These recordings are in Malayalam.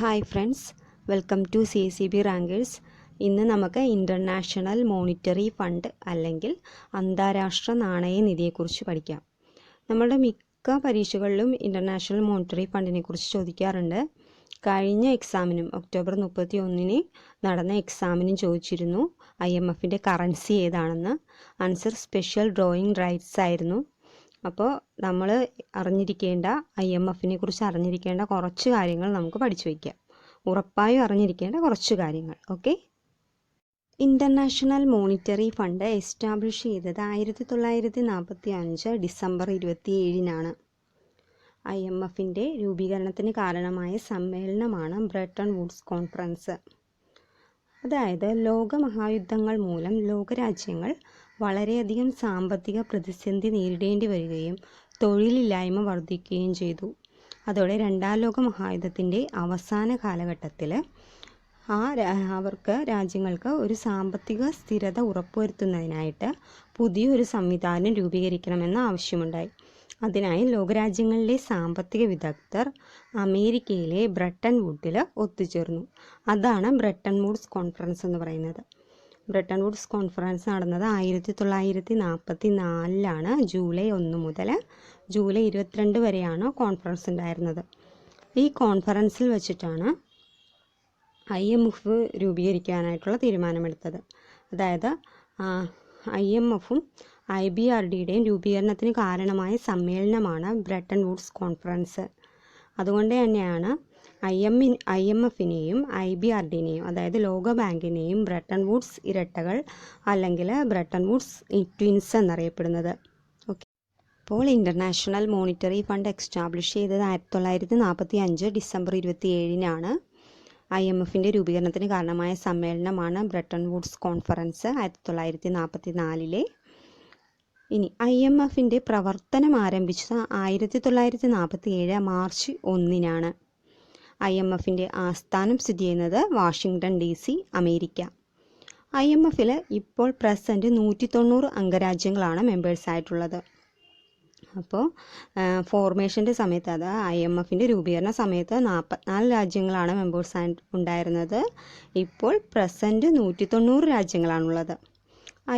Hi friends welcome to C C B rankers ഇന്ന് നമുക്ക് ഇന്റർനാഷണൽ മോണിറ്ററി ഫണ്ട് അല്ലെങ്കിൽ അന്താരാഷ്ട്ര നാണയനിധിയെക്കുറിച്ച് പഠിക്കാം. നമ്മുടെ മിക്ക പരീക്ഷകളിലും ഇന്റർനാഷണൽ മോണിറ്ററി ഫണ്ടിനെ കുറിച്ച് ചോദിക്കാറുണ്ട്. കഴിഞ്ഞ എക്സാമിനും ഒക്ടോബർ മുപ്പത്തി ഒന്നിന് നടന്ന എക്സാമിനും ചോദിച്ചിരുന്നു. ഐ എം എഫിന്റെ കറൻസി ഏതാണെന്ന്. ആൻസർ സ്പെഷ്യൽ ഡ്രോയിങ് റൈറ്റ്സ് ആയിരുന്നു. അപ്പോൾ നമ്മൾ അറിഞ്ഞിരിക്കേണ്ട ഐ എം എഫിനെ കുറിച്ച് അറിഞ്ഞിരിക്കേണ്ട കുറച്ച് കാര്യങ്ങൾ നമുക്ക് പഠിച്ചു വയ്ക്കാം. ഉറപ്പായും അറിഞ്ഞിരിക്കേണ്ട കുറച്ച് കാര്യങ്ങൾ okay international monetary fund establish ചെയ്തത് ആയിരത്തി തൊള്ളായിരത്തി നാൽപ്പത്തി അഞ്ച് ഡിസംബർ ഇരുപത്തി ഏഴിനാണ് ഐ എം എഫിന്റെ രൂപീകരണത്തിന് കാരണമായ സമ്മേളനമാണ് ബ്രെട്ടൺ വുഡ്സ് കോൺഫറൻസ്. അതായത് ലോകമഹായുദ്ധങ്ങൾ മൂലം ലോകരാജ്യങ്ങൾ വളരെയധികം സാമ്പത്തിക പ്രതിസന്ധി നേരിടേണ്ടി വരികയും തൊഴിലില്ലായ്മ വർദ്ധിക്കുകയും ചെയ്തു. അതോടെ രണ്ടാം ലോക മഹായുദ്ധത്തിന്റെ അവസാന കാലഘട്ടത്തിൽ ആ അവർക്ക് രാജ്യങ്ങൾക്ക് ഒരു സാമ്പത്തിക സ്ഥിരത ഉറപ്പുവരുത്തുന്നതിനായിട്ട് പുതിയൊരു സംവിധാനം രൂപീകരിക്കണമെന്ന ആവശ്യമുണ്ടായി. അതിനായി ലോകരാജ്യങ്ങളിലെ സാമ്പത്തിക വിദഗ്ധർ അമേരിക്കയിലെ ബ്രട്ടൻ വുഡിൽ ഒത്തുചേർന്നു. അതാണ് ബ്രട്ടൻ വുഡ്സ് കോൺഫറൻസ് എന്ന് പറയുന്നത്. ബ്രട്ടൺ വുഡ്സ് കോൺഫറൻസ് നടന്നത് ആയിരത്തി തൊള്ളായിരത്തി നാൽപ്പത്തി നാലിലാണ് ജൂലൈ ഒന്ന് മുതൽ ജൂലൈ ഇരുപത്തിരണ്ട് വരെയാണ് കോൺഫറൻസ് ഉണ്ടായിരുന്നത്. ഈ കോൺഫറൻസിൽ വെച്ചിട്ടാണ് ഐ എം എഫ് രൂപീകരിക്കാനായിട്ടുള്ള തീരുമാനമെടുത്തത്. അതായത് ഐ എം എഫും ഐ ബി ആർ ഡിയുടെയും രൂപീകരണത്തിന് കാരണമായ സമ്മേളനമാണ് ബ്രിട്ടൻ വുഡ്സ് കോൺഫറൻസ്. അതുകൊണ്ട് തന്നെയാണ് ഐ എം ഐ എം എഫിനെയും ഐ ബി ആർ ഡിനെയും അതായത് ലോകബാങ്കിനെയും ബ്രട്ടൺ വുഡ്സ് ഇരട്ടകൾ അല്ലെങ്കിൽ ബ്രട്ടൺ വുഡ്സ് ട്വിൻസ് എന്നറിയപ്പെടുന്നത്. ഓക്കെ. അപ്പോൾ ഇന്റർനാഷണൽ മോണിറ്ററി ഫണ്ട് എക്സ്റ്റാബ്ലിഷ് ചെയ്തത് ആയിരത്തി തൊള്ളായിരത്തി നാൽപ്പത്തി അഞ്ച് ഡിസംബർ ഇരുപത്തി ഏഴിനാണ് ഐ എം എഫിന്റെ രൂപീകരണത്തിന് കാരണമായ സമ്മേളനമാണ് ബ്രട്ടൺ വുഡ്സ് കോൺഫറൻസ് ആയിരത്തി തൊള്ളായിരത്തി നാൽപ്പത്തി നാലിലെ ഇനി ഐ എം എഫിന്റെ പ്രവർത്തനം ആരംഭിച്ചത് ആയിരത്തി തൊള്ളായിരത്തി നാൽപ്പത്തി ഏഴ് മാർച്ച് ഒന്നിനാണ്. ഐ എം എഫിന്റെ ആസ്ഥാനം സ്ഥിതി ചെയ്യുന്നത് Washington D C America. I M എഫിൽ ഇപ്പോൾ പ്രസന്റ് നൂറ്റി തൊണ്ണൂറ് അംഗരാജ്യങ്ങളാണ് മെമ്പേഴ്സായിട്ടുള്ളത് അപ്പോൾ ഫോർമേഷന്റെ സമയത്ത് അത് ഐ എം എഫിന്റെ രൂപീകരണ സമയത്ത് നാൽപ്പത്തിനാല് രാജ്യങ്ങളാണ് മെമ്പേഴ്സ് ഉണ്ടായിരുന്നത്. ഇപ്പോൾ പ്രസന്റ് നൂറ്റി തൊണ്ണൂറ് രാജ്യങ്ങളാണുള്ളത്.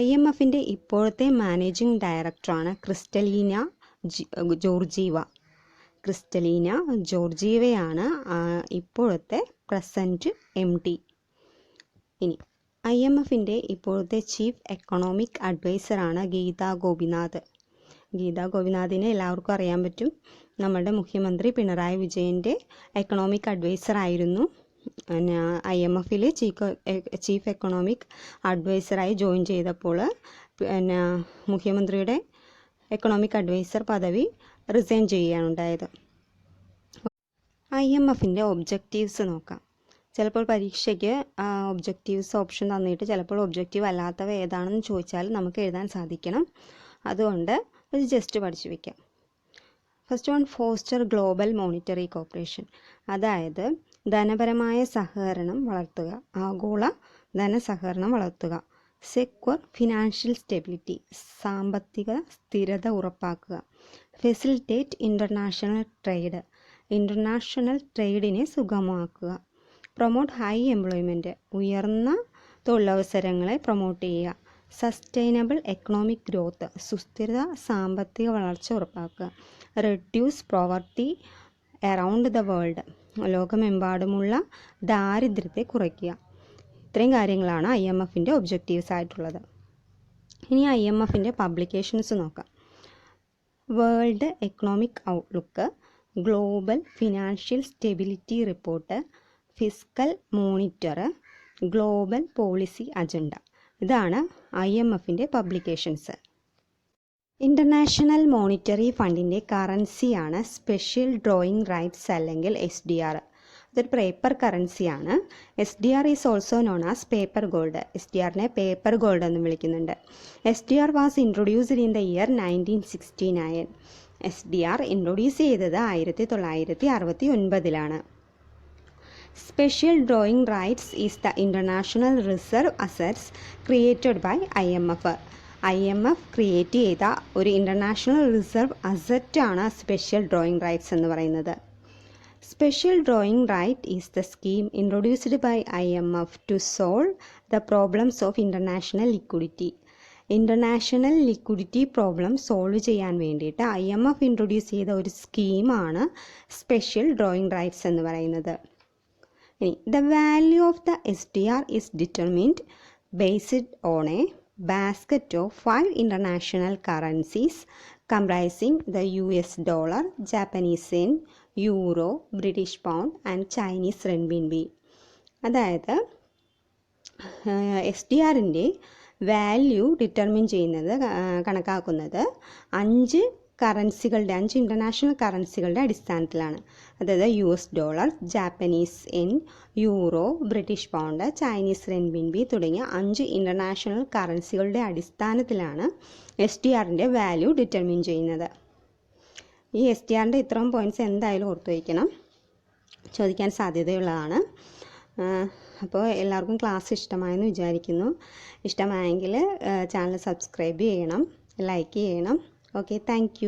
ഐ എം എഫിന്റെ ഇപ്പോഴത്തെ മാനേജിംഗ് ഡയറക്ടറാണ് ക്രിസ്റ്റലീന ജോർജീവ. ക്രിസ്റ്റലീന ജോർജീവയാണ് ഇപ്പോഴത്തെ പ്രസന്റ് എം ടി ഇനി ഐ എം എഫിന്റെ ഇപ്പോഴത്തെ ചീഫ് എക്കണോമിക് അഡ്വൈസറാണ് ഗീത ഗോപിനാഥ്. ഗീത ഗോപിനാഥിനെ എല്ലാവർക്കും അറിയാൻ പറ്റും. നമ്മുടെ മുഖ്യമന്ത്രി പിണറായി വിജയന്റെ എക്കണോമിക് ആയിരുന്നു ഐ എം എഫിൽ ചീഫ് ചീഫ് എക്കണോമിക് അഡ്വൈസറായി ജോയിൻ ചെയ്തപ്പോൾ പിന്നെ മുഖ്യമന്ത്രിയുടെ എക്കണോമിക് അഡ്വൈസർ പദവി റിസൈൻ ചെയ്യുകയാണുണ്ടായത് ഐ എം എഫിന്റെ ഒബ്ജക്റ്റീവ്സ് നോക്കാം. ചിലപ്പോൾ പരീക്ഷയ്ക്ക് ഒബ്ജക്റ്റീവ്സ് ഓപ്ഷൻ തന്നിട്ട് ചിലപ്പോൾ ഒബ്ജക്റ്റീവ് അല്ലാത്തവ ഏതാണെന്ന് ചോദിച്ചാൽ നമുക്ക് എഴുതാൻ സാധിക്കണം. അതുകൊണ്ട് ഒരു ജസ്റ്റ് പഠിച്ചു വയ്ക്കാം first one foster global monetary cooperation അതായത് ധനപരമായ സഹകരണം വളർത്തുക. ആഗോള ധനസഹകരണം വളർത്തുക. സെക്വർ ഫിനാൻഷ്യൽ സ്റ്റെബിലിറ്റി സാമ്പത്തിക സ്ഥിരത ഉറപ്പാക്കുക. ഫെസിലിറ്റേറ്റ് ഇന്റർനാഷണൽ ട്രേഡ് ഇന്റർനാഷണൽ ട്രേഡിനെ സുഗമമാക്കുക. പ്രൊമോട്ട് ഹൈ എംപ്ലോയ്മെന്റ് ഉയർന്ന തൊഴിലവസരങ്ങളെ പ്രൊമോട്ട് ചെയ്യുക. സസ്റ്റൈനബിൾ എക്കണോമിക് ഗ്രോത്ത് സുസ്ഥിര സാമ്പത്തിക വളർച്ച ഉറപ്പാക്കുക. Reduce poverty around the world ലോകമെമ്പാടുമുള്ള ദാരിദ്ര്യത്തെ കുറയ്ക്കുക. ഇത്രയും കാര്യങ്ങളാണ് ഐ എം എഫിന്റെ ഒബ്ജക്റ്റീവ്സ് ആയിട്ടുള്ളത്. ഇനി ഐ എം എഫിന്റെ പബ്ലിക്കേഷൻസ് നോക്കാം. World economic outlook global financial stability report fiscal monitor global policy agenda ഇതാണ് ഐ എം എഫിന്റെ പബ്ലിക്കേഷൻസ് ഇന്റർനാഷണൽ മോണിറ്ററി ഫണ്ടിന്റെ കറൻസിയാണ് സ്പെഷ്യൽ ഡ്രോയിങ് റൈറ്റ്സ് അല്ലെങ്കിൽ എസ് ഡി ആർ ഇതൊരു paper കറൻസിയാണ് S D R is also known as paper gold S D ആറിനെ പേപ്പർ ഗോൾഡ് എന്ന് വിളിക്കുന്നുണ്ട്. S D R was introduced in the year nineteen sixty nine S D R introduce ചെയ്തത് ആയിരത്തി തൊള്ളായിരത്തി അറുപത്തി ഒൻപതിലാണ് special drawing rights is the international reserve assets created by I M F I M F create ചെയ്ത ഒരു ഇന്റർനാഷണൽ റിസർവ് അസറ്റാണ് സ്പെഷ്യൽ ഡ്രോയിങ് റൈറ്റ്സ് എന്ന് പറയുന്നത്. Special drawing right is the scheme introduced by IMF to solve the problems of international liquidity. International liquidity problem solve ചെയ്യാൻ വേണ്ടിയിട്ട് ഐ എം എഫ് ഇൻട്രൊഡ്യൂസ് ചെയ്ത ഒരു സ്കീമാണ് സ്പെഷ്യൽ ഡ്രോയിങ് റൈറ്റ്സ് എന്ന് പറയുന്നത് ഇനി the value of the S D R is determined based on a basket of five international currencies comprising the U S dollar Japanese yen euro British pound and Chinese renminbi അതായത് എസ് ഡി ആറിന്റെ വാല്യൂ ഡിറ്റർമിൻ ചെയ്യുന്നത് കണക്കാക്കുന്നത് അഞ്ച് കറൻസികളുടെ അഞ്ച് ഇന്റർനാഷണൽ കറൻസികളുടെ അടിസ്ഥാനത്തിലാണ്. അതായത് U S dollar Japanese yen euro British pound Chinese renminbi തുടങ്ങിയ അഞ്ച് ഇന്റർനാഷണൽ കറൻസികളുടെ അടിസ്ഥാനത്തിലാണ് എസ് ഡി ആറിന്റെ വാല്യൂ ഡിറ്റർമിൻ ചെയ്യുന്നത്. ഈ എസ് ടി ആറിന്റെ ഇത്രയും പോയിന്റ്സ് എന്തായാലും ഓർത്തു വയ്ക്കണം. ചോദിക്കാൻ സാധ്യതയുള്ളതാണ്. അപ്പോൾ എല്ലാവർക്കും ക്ലാസ് ഇഷ്ടമായെന്ന് വിചാരിക്കുന്നു. ഇഷ്ടമായെങ്കിൽ ചാനൽ സബ്സ്ക്രൈബ് ചെയ്യണം ലൈക്ക് ചെയ്യണം. Okay thank